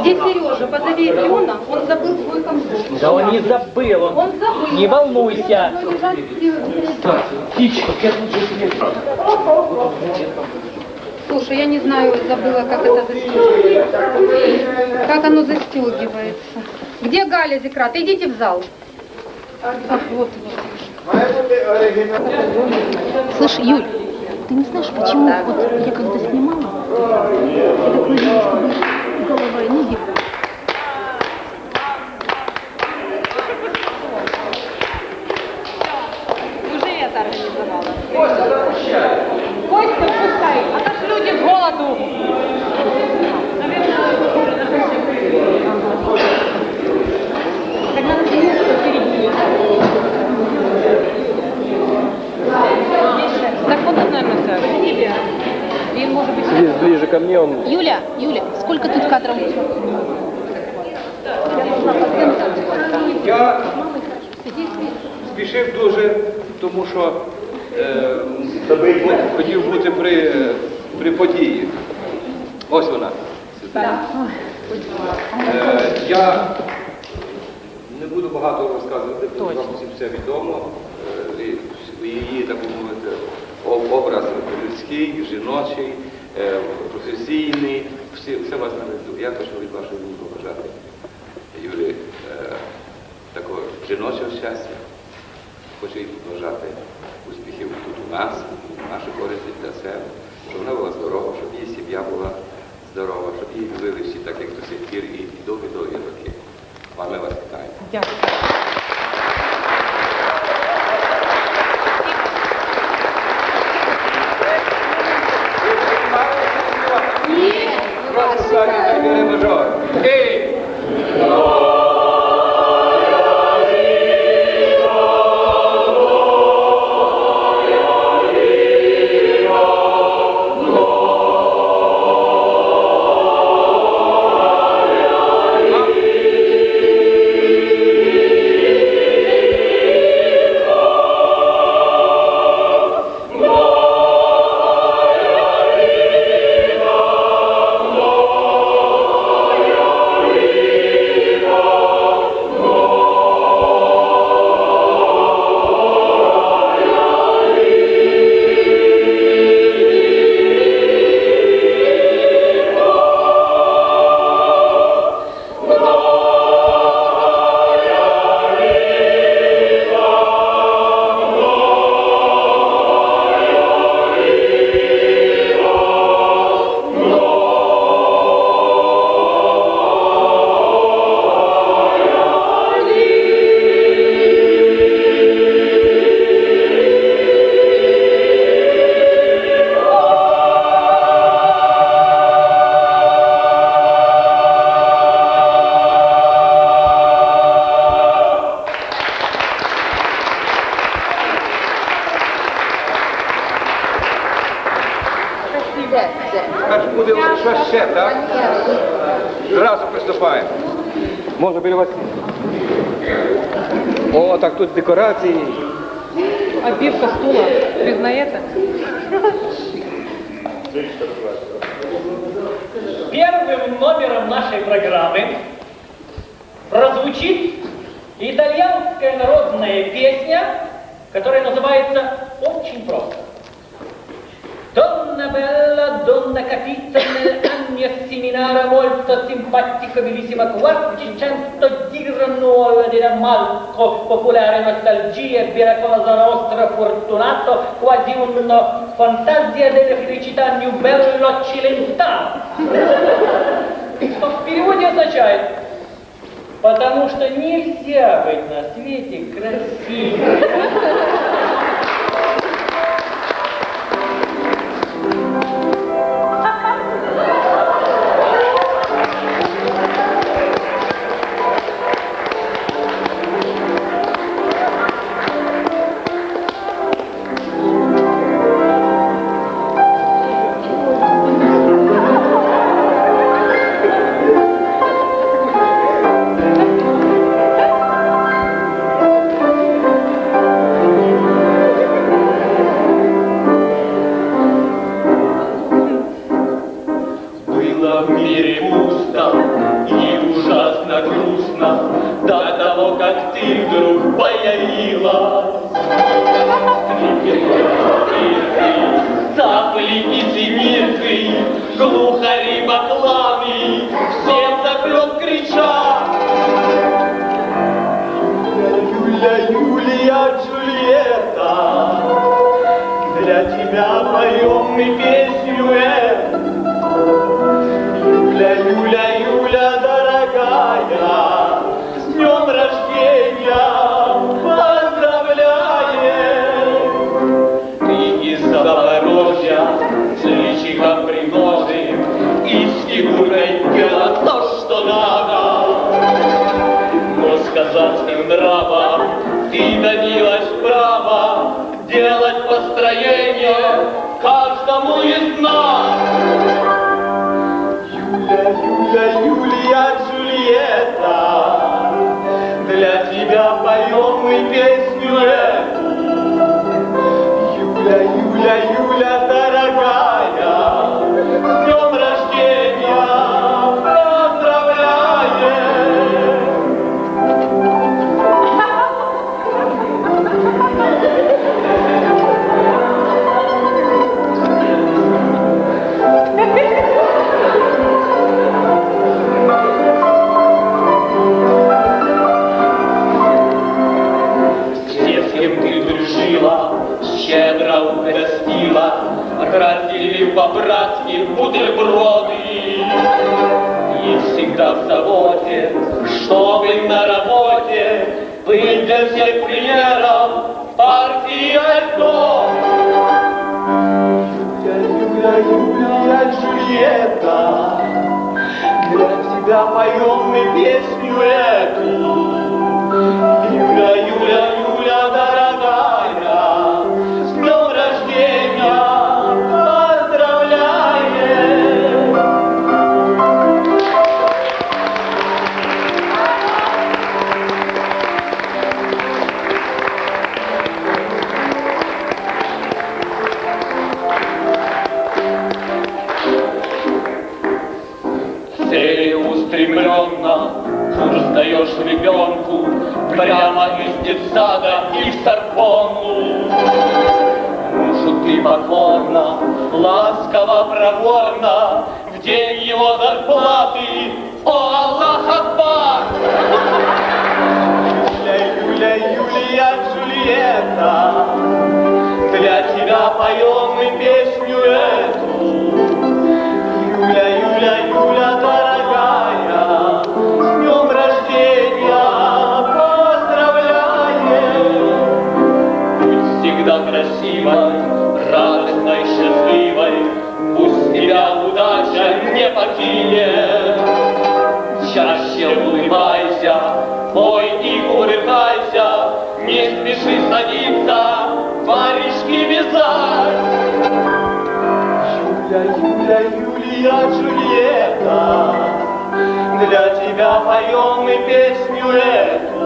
Где Сережа? Позови Леона, он забыл свой комплект. Да он не забыл, он, Он забыл. не волнуйся. Ну, Птичка. Слушай, я не знаю, забыла, как это застегивается. Как оно застегивается. Где Галя Зикрат? Идите в зал. Ах, вот, вот. Слышь, Юль, ты не знаешь, почему вот я когда снимала, я такой голова и ноги. Уже это организовала. Костя, пускай. А то люди с голоду. Так надо сидеть впереди. Так вот, наверное, так. Может быть, Сидит ближе ко мне, он Юля, Юля, сколько тут кадров? Я спішив дуже, тому що е, хотів бути при, при події. Ось вона. Е, я не буду багато розказувати, тому що вам всім все відомо. Е, і Її, так би образ людський, жіночий, е, професійний, всі, все вас наведу. Я хочу від вашого віку побажати Юлі е, такого жіночого щастя. Хочу їй побажати успіхів тут у нас, у нашій користі для себе, щоб вона була здорова, щоб її сім'я була здорова, щоб її любили всі так, як до сих пір і довгі-довгі роки. Мами вас вітаю. Просто Зразу приступаємо. Можна біля вас? О, так тут декорації. Обивка стула, признаете? Первым номером нашей программы прозвучит итальянская народная песня, которая называется очень просто. Donna bella, donna capita nell'anni a seminare molto simpatica, bellissima, quattrocento dirano di Ramalco, popolare nostalgia, miracolosa nostra fortunato, quasi una fantasia della felicità new bello cilentano. Что в переводе означает Потому что нельзя быть на свете красивым. В заботе, чтобы на работе быть для всех примером партии альтов. Юля, Юля, Юлия, Джульетта, для тебя поем мы песню эту. Юля, Юля, целеустремленно Курс ребенку прямо из детсада и в Сорбонну. Мужу ты покорно, ласково, проворно, В день его зарплаты, о Аллах Акбар! Юля, Юля, Юлия, Джульетта, Всегда красивой, радостной, счастливой, Пусть тебя удача не покинет. Чаще улыбайся, пой и кувыркайся, Не спеши садиться, варежки вязать. Юля, Юля, Юлия, Джульетта, Для тебя поем мы песню эту.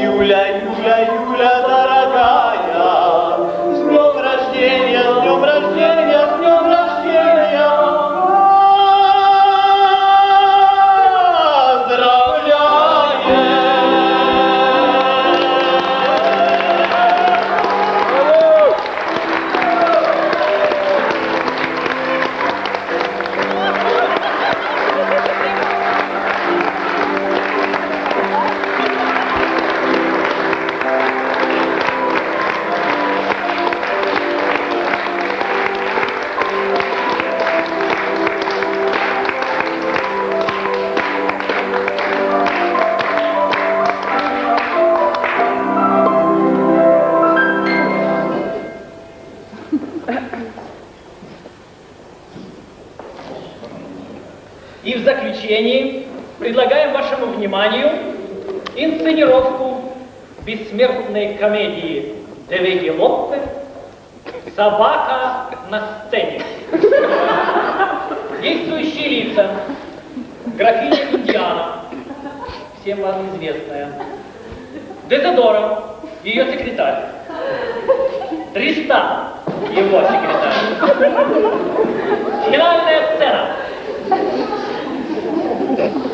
Юля, Юля, Юля, заключении предлагаем вашему вниманию инсценировку бессмертной комедии Девеги Лоппе «Собака на сцене». Действующие лица. Графиня Индиана, всем вам известная. Дезодора, ее секретарь. Тристан, его секретарь. Финальная сцена.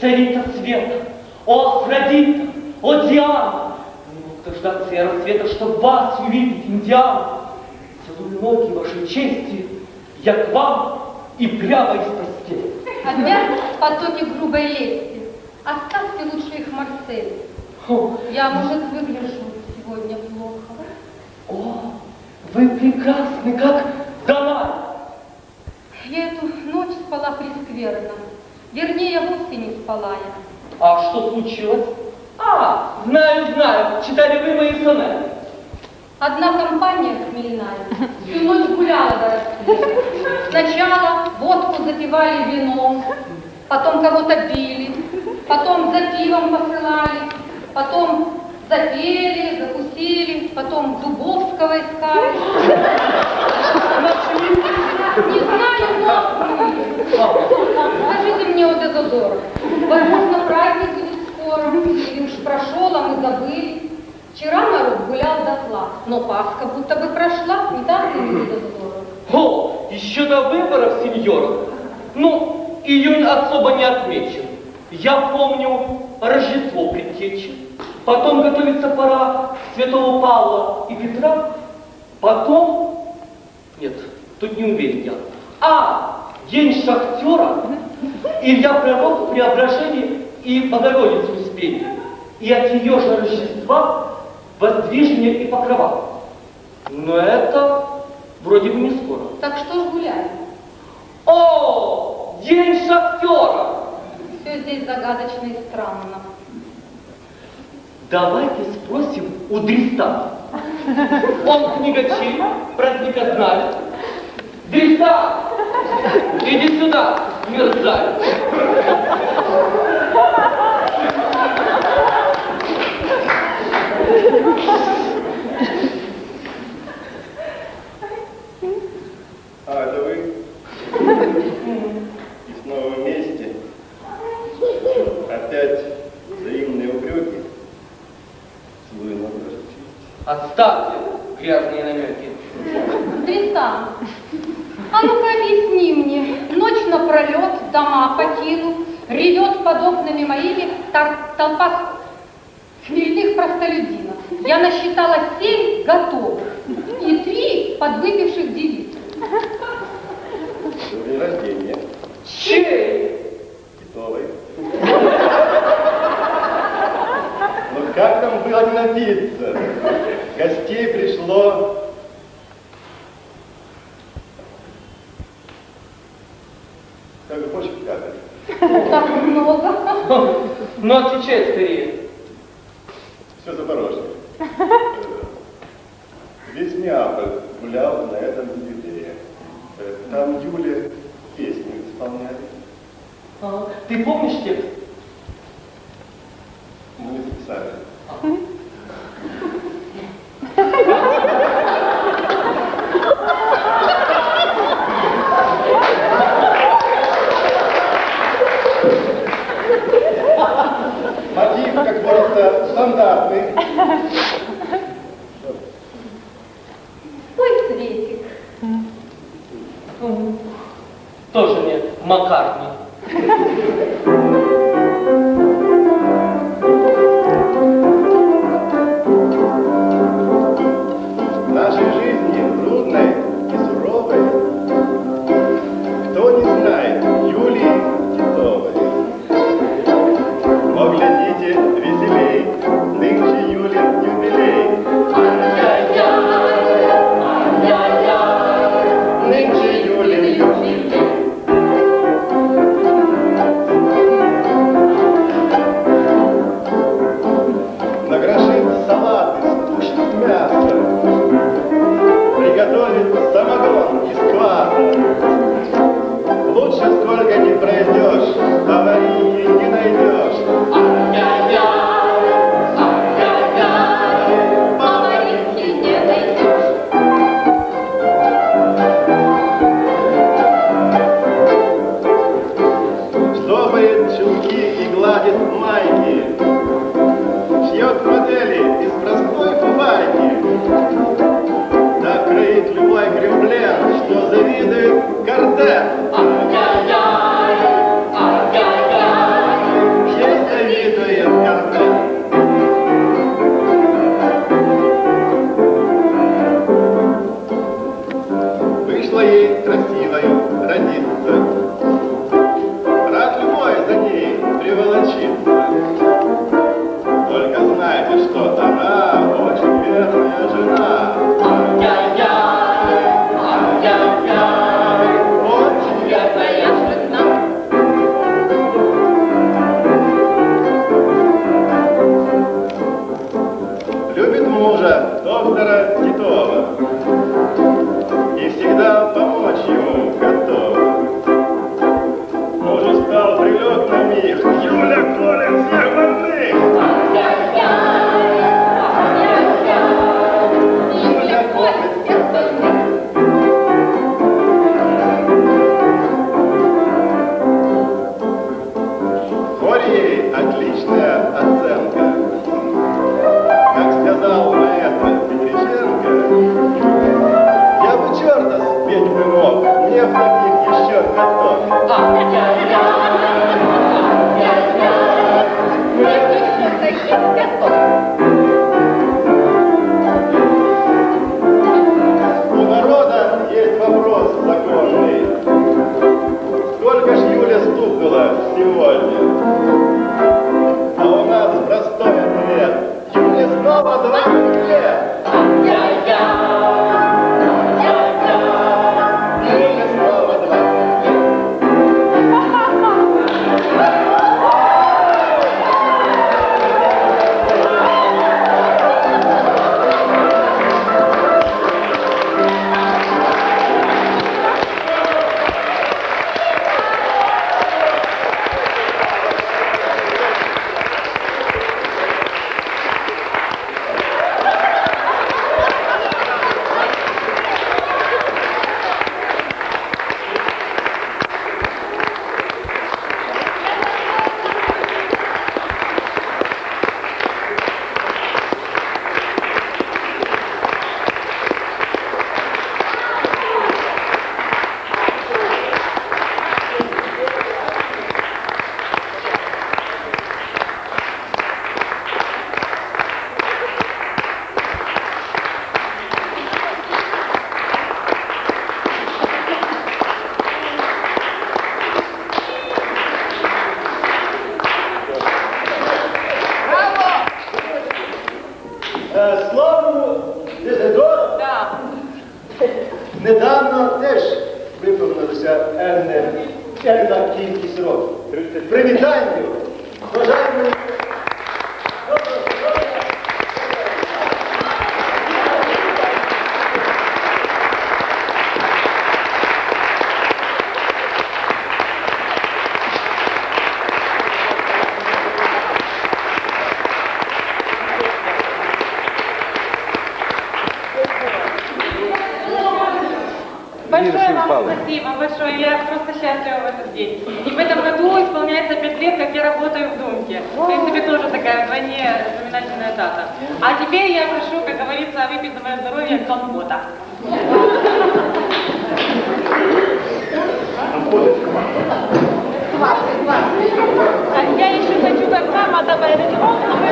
царица света, о Афродита, о Диана! Не мог дождаться я рассвета, чтоб вас увидеть, Индиана! Целую ноги вашей чести, я к вам и прямо из постели. Опять потоки грубой лести, оставьте лучше их Марсель. Я, может, выгляжу сегодня плохо. о, вы прекрасны, как Данай. Я эту ночь спала прескверно. Вернее, вовсе не спала я. А что случилось? А, знаю, знаю, читали вы мои сонеты. Одна компания хмельная всю ночь гуляла до рассвета. Сначала водку запивали вином, потом кого-то били, потом за пивом посылали, потом запели, закусили, потом Дубовского искали. Не знаю, но скажите мне, о Дезодор, возможно, праздник будет скоро, или уж прошел, а мы забыли. Вчера народ гулял дотла, но Пасха будто бы прошла, не так ли, Дезодор? О, еще до выборов, сеньор. Ну, июнь особо не отмечен. Я помню Рождество предтечи. Потом готовится пора Святого Павла и Петра. Потом... Нет, тут не уверен я. А, День шахтера, Илья Пророк в Преображении и Богородицу Успении. И от ее же Рождества воздвижение и покрова. Но это вроде бы не скоро. Так что ж гуляем? О, день шахтера! Все здесь загадочно и странно. Давайте спросим у Дриста. Он книгачей, праздника знает. Дриста, иди сюда, мерзавец. Мне, ночь напролет дома покину, ревет под окнами моими толпа хмельных простолюдинов. Я насчитала семь готовых и три подвыпивших девиц. День рождения. Чей? Титовой. Ну как там было не напиться? Гостей пришло... Как же больше сказать? Так много. Ну, отвечай скорее. Все Запорожье. Весь Неаполь гулял на этом юбилее. Э, Там Юля песню исполняли. А, Ты помнишь текст? que te Большое вам Павлов. спасибо, большое. Я просто счастлива в этот день. И в этом году исполняется 5 лет, как я работаю в Думке. В принципе, тоже такая вдвойне знаменательная дата. А теперь я прошу, как говорится, выпить за мое здоровье компота. А я еще хочу, как мама добавить, но мы...